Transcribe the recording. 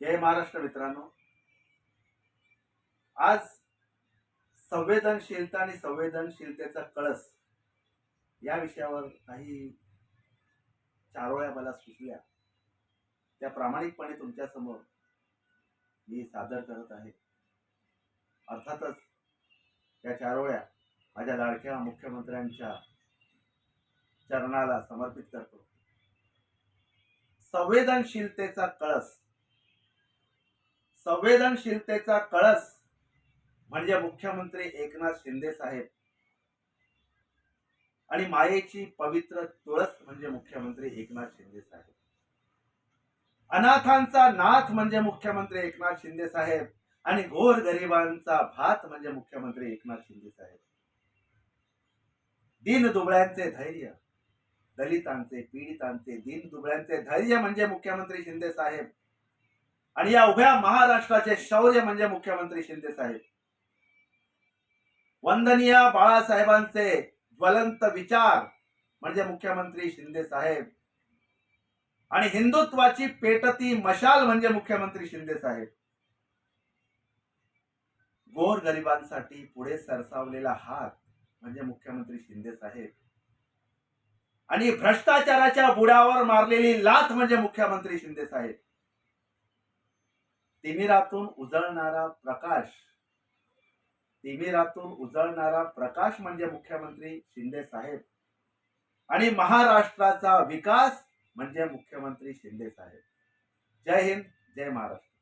जय महाराष्ट्र मित्रांनो. आज संवेदनशीलता आणि संवेदनशीलतेचा कळस या विषयावर काही चारोळ्या मला सुचल्या. त्या प्रामाणिकपणे तुमच्यासमोर मी सादर करत आहे. अर्थातच त्या चारोळ्या माझ्या लाडक्या मुख्यमंत्र्यांच्या चरणाला समर्पित करतो. संवेदनशीलतेचा कळस संवेदनशीलतेचा कळस म्हणजे मुख्यमंत्री एकनाथ शिंदे साहेब. आणि मायेची पवित्र तुळस म्हणजे मुख्यमंत्री एकनाथ शिंदे साहेब. अनाथांचा नाथ म्हणजे मुख्यमंत्री एकनाथ शिंदे साहेब. आणि घोर गरिबांचा भात म्हणजे मुख्यमंत्री एकनाथ शिंदे साहेब. दिन दुबळ्यांचे धैर्य दलितांचे पीडितांचे दिन दुबळ्यांचे धैर्य म्हणजे मुख्यमंत्री शिंदे साहेब. आणि या उभ्या महाराष्ट्राचे शौर्य म्हणजे मुख्यमंत्री शिंदे साहेब. वंदनीय बाळासाहेबांचे ज्वलंत विचार म्हणजे मुख्यमंत्री शिंदे साहेब. आणि हिंदुत्वाची पेटती मशाल म्हणजे मुख्यमंत्री शिंदे साहेब. गोर गरिबांसाठी पुढे सरसावलेला हात म्हणजे मुख्यमंत्री शिंदे साहेब. आणि भ्रष्टाचाराच्या बुडावर मारलेली लाथ म्हणजे मुख्यमंत्री शिंदे साहेब. तिमिरातून उजळणारा प्रकाश तिमिरातून उजळणारा प्रकाश म्हणजे मुख्यमंत्री शिंदे साहेब. आणि महाराष्ट्राचा विकास म्हणजे मुख्यमंत्री शिंदे साहेब. जय हिंद जय महाराष्ट्र.